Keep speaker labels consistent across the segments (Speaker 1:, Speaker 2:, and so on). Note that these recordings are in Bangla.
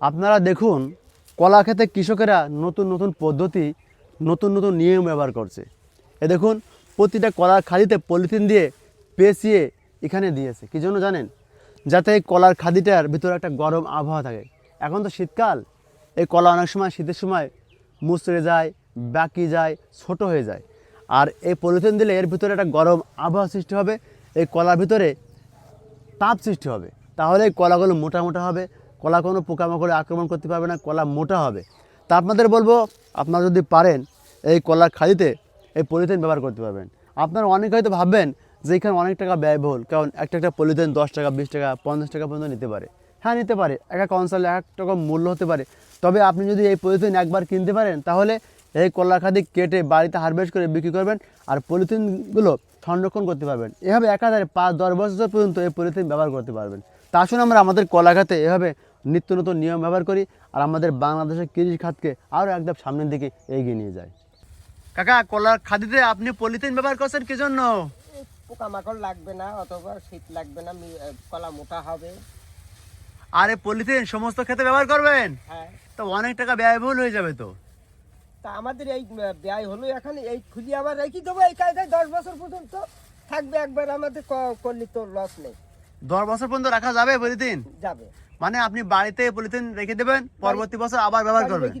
Speaker 1: আপনারা দেখুন, কলা খেতে কৃষকেরা নতুন নতুন পদ্ধতি, নতুন নতুন নিয়ম ব্যবহার করছে। এ দেখুন, প্রতিটা কলার খাদিতে পলিথিন দিয়ে পেঁচিয়ে এখানে দিয়েছে। কী জন্য জানেন? যাতে এই কলার খাদিটার ভিতরে একটা গরম আবহাওয়া থাকে। এখন তো শীতকাল, এই কলা অনেক সময় শীতের সময় মুচড়ে যায়, বাকি যায়, ছোট হয়ে যায়। আর এই পলিথিন দিলে এর ভিতরে একটা গরম আবহাওয়া সৃষ্টি হবে, এই কলার ভিতরে তাপ সৃষ্টি হবে। তাহলে এই কলাগুলো মোটা মোটা হবে কলা কোনো পোকামাকড়ে আক্রমণ করতে পারবে না, কলা মোটা হবে। তা আপনাদের বলব, আপনারা যদি পারেন এই কলার খালিতে এই পলিথিন ব্যবহার করতে পারবেন। আপনারা অনেক হয়তো ভাববেন যে এখানে অনেক টাকা ব্যয়বহুল, কারণ একটা একটা পলিথিন দশ টাকা, বিশ টাকা, পঞ্চাশ টাকা পর্যন্ত নিতে পারে। হ্যাঁ নিতে পারে, এক এক এক টাকা মূল্য হতে পারে। তবে আপনি যদি এই পলিথিন একবার কিনতে পারেন, তাহলে এই কলা খাদি কেটে বাড়িতে হারভেস্ট করে বিক্রি করবেন আর পলিথিনগুলো সংরক্ষণ করতে পারবেন। এভাবে একাধারে পাঁচ দশ বছর পর্যন্ত এই পলিথিন ব্যবহার করতে পারবেন। তা আসুন আমরা আমাদের কলা খাতে এভাবে নিত্য নতুন নিয়ম ব্যবহার করি আর আমাদের বাংলাদেশের কৃষি খাতকে আরও একদম সামনের দিকে এগিয়ে নিয়ে যায়। কাকা কলার খাদিতে আপনি পলিথিন ব্যবহার করছেন কি জন্য?
Speaker 2: পোকামাকড় লাগবে না অথবা শীত লাগবে না কলা মোটা হবে।
Speaker 1: আর পলিথিন সমস্ত ক্ষেত্রে ব্যবহার করবেন?
Speaker 2: হ্যাঁ।
Speaker 1: তো অনেক টাকা ব্যয়বহুল হয়ে যাবে তো।
Speaker 2: তা আমাদের এই ব্যয় হলো এখন এই খুলি আবার রেখে দেবো এই কায়দায় দশ বছর পর্যন্ত থাকবে একবার আমাদের করলে তো লস নেই।
Speaker 1: দশ বছর পর্যন্ত রাখা যাবে পলিথিন
Speaker 2: যাবে।
Speaker 1: মানে আপনি বাড়িতে পলিথিন রেখে দেবেন পরবর্তী বছর আবার ব্যবহার করবেন।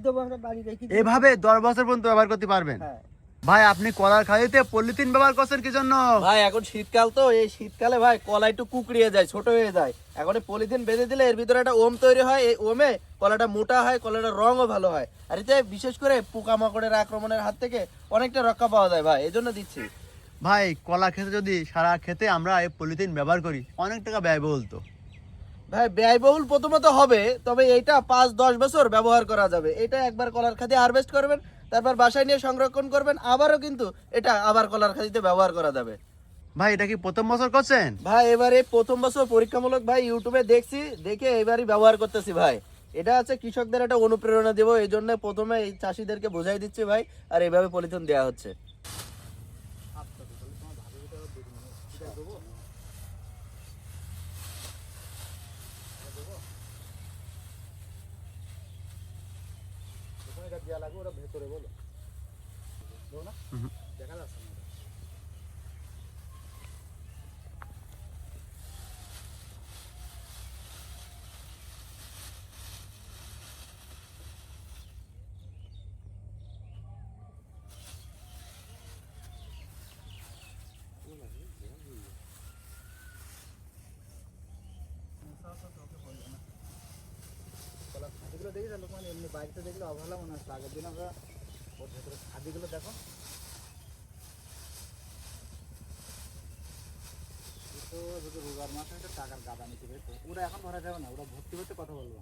Speaker 1: এভাবে দশ বছর পর্যন্ত ব্যবহার করতে পারবেন।
Speaker 2: হ্যাঁ।
Speaker 1: ভাই আপনি কলার খাদিতে পলিথিন ব্যবহার করছেন কি জন্য?
Speaker 3: ভাই এখন শীতকাল তো এই শীতকালে ভাই কলা একটু কুকড়িয়ে যায় ছোট হয়ে যায়। এখন পলিথিন বেঁধে দিলে এর ভিতরে একটা ওম তৈরি হয় এই ওমে কলাটা মোটা হয় কলাটার রঙও ভালো হয়। আর এতে বিশেষ করে পোকামাকড়ের আক্রমণের হাত থেকে অনেকটা রক্ষা পাওয়া যায় ভাই এই জন্য দিচ্ছি।
Speaker 1: ভাই কলা খেতে যদি সারা খেতে আমরা এই পলিথিন ব্যবহার করি অনেক টাকা ব্যয়বহুল তো।
Speaker 3: ভাই ব্যয়বহুল প্রথমত হবে তবে এইটা পাঁচ দশ বছর ব্যবহার করা যাবে। এটা একবার কলার খাতে হারভেস্ট করবেন তারপর বাসায় নিয়ে সংরক্ষণ করবেন আবারও কিন্তু এটা আবার কলার খাদিতে ব্যবহার করা যাবে।
Speaker 1: ভাই এটা কি প্রথম বছর করছেন?
Speaker 3: ভাই এবারে প্রথম বছর পরীক্ষামূলক ভাই ইউটিউবে দেখছি দেখে এবারই ব্যবহার করতেছি ভাই। এটা হচ্ছে কৃষকদের একটা অনুপ্রেরণা দেবো এই জন্য প্রথমে এই চাষিদেরকে বোঝাই দিচ্ছি ভাই আর এইভাবে পলিথিন দেওয়া হচ্ছে।
Speaker 4: খাদিগুলো মানে বাড়িতে দেখলে অবহেলা মনে হচ্ছে। আগের দিন আমরা ওর ভেতরে খাদিগুলো দেখো। তো যদি রোজার মাসে টাকার গাদা নিতে পেতো ওরা এখন ভরা যাবে না, ওরা ভর্তি হতে কথা বলব